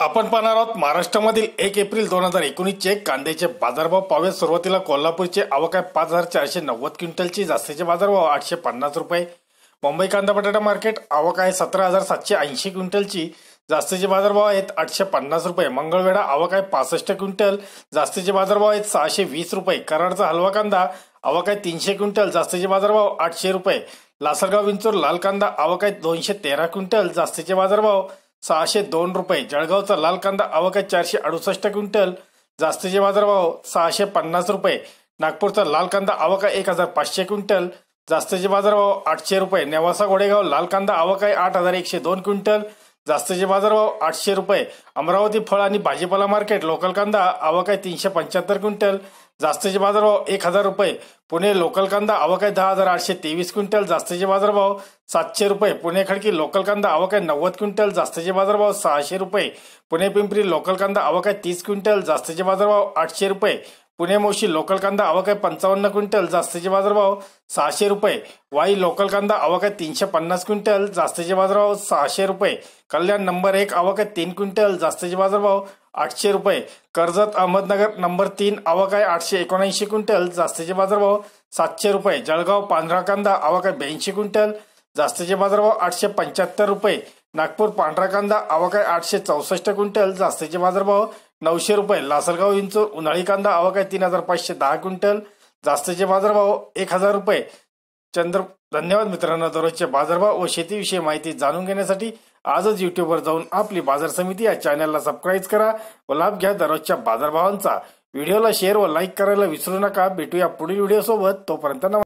आपण पाहणार आहोत महाराष्ट्रामधील एक एप्रिल दोन हजार एकोणीसचे कांद्याचे बाजारभाव पाहूया सुरुवातीला कोल्हापूरचे आवक आहे पाच हजार चारशे नव्वद क्विंटलची जास्तीचे बाजारभाव आठशे पन्नास रुपये. मुंबई कांदा बटाटा मार्केट आवक आहे सतरा हजार सातशे ऐंशी क्विंटलची जास्तीचे बाजारभाव आहेत आठशे पन्नास रुपये. मंगळवेढा आवक आहे पासष्ट क्विंटल जास्तीचे बाजारभाव आहेत सहाशे वीस रुपये. कराडचा हलवा कांदा आवक आहे तीनशे क्विंटल जास्तीचे बाजारभाव आठशे रुपये. लासलगाव विंचूर लाल कांदा आवक आहे दोनशे तेरा क्विंटल जास्तीचे बाजारभाव सहाशे दोन रुपये. जळगावचा लाल कांदा आवक आहे चारशे अडुसष्ट क्विंटल. जास्तीचे बाजारभाव सहाशे पन्नास रुपये. नागपूरचा लाल कांदा आवक आहे एक हजार पाचशे क्विंटल. जास्तीचे बाजारभाव आठशे रुपये. नेवासा गोडेगाव लाल कांदा आवक आहे आठ हजार एकशे दोन क्विंटल. जास्तीचे बाजारभाव आठशे रुपये. अमरावती फळ आणि भाजीपाला मार्केट लोकल कांदा आवक आहे तीनशे पंच्याहत्तर क्विंटल. जास्तीचे बाजारभाव एक हजार रुपये. पुणे लोकल कांदा आवक आहे दहा हजार आठशे तेवीस क्विंटल. जास्तीचे बाजारभाव सातशे रुपये. पुणे खडकी लोकल कांदा आवक आहे नव्वद क्विंटल. जास्तीचे बाजारभाव सहाशे रुपये. पुणे पिंपरी लोकल कांदा आवक आहे तीस क्विंटल. जास्तीचे बाजारभाव आठशे रुपये. पुणे मोशी लोकल कांदा आवक आहे पंचावन्न क्विंटल जास्तीचे बाजारभाव सहाशे रुपये. वाई लोकल कांदा आवक आहे तीनशे पन्नास क्विंटल जास्तीचे बाजारभाव सहाशे रुपये. कल्याण नंबर एक आवक आहे तीन क्विंटल जास्तीचे बाजारभाव आठशे रुपये. कर्जत अहमदनगर नंबर तीन आवक आहे आठशे एकोणऐंशी क्विंटल जास्तीचे बाजारभाव सातशे रुपये. जळगाव पांढरा कांदा आवक आहे ब्याऐंशी क्विंटल जास्तीचे बाजारभाव आठशे पंच्याहत्तर रुपये. नागपूर पांढरा कांदा आवक आहे आठशे चौसष्ट क्विंटल जास्तीचे बाजारभाव नऊशे रुपये. लासलगाव इंचूर उन्हाळी कांदा आवक आहे तीन हजार पाचशे दहा क्विंटल. जास्तीचे बाजारभाव एक हजार रुपये. चंद्र धन्यवाद मित्रांनो दररोजचे बाजारभाव व शेतीविषयी माहिती जाणून घेण्यासाठी आजच युट्यूबवर जाऊन आपली बाजार समिती या चॅनलला सबस्क्राईब करा व लाभ घ्या दररोजच्या बाजारभावांचा. व्हिडिओला शेअर व लाईक करायला विसरू नका. भेटूया पुढील व्हिडिओ सोबत. तोपर्यंत नमस्कार.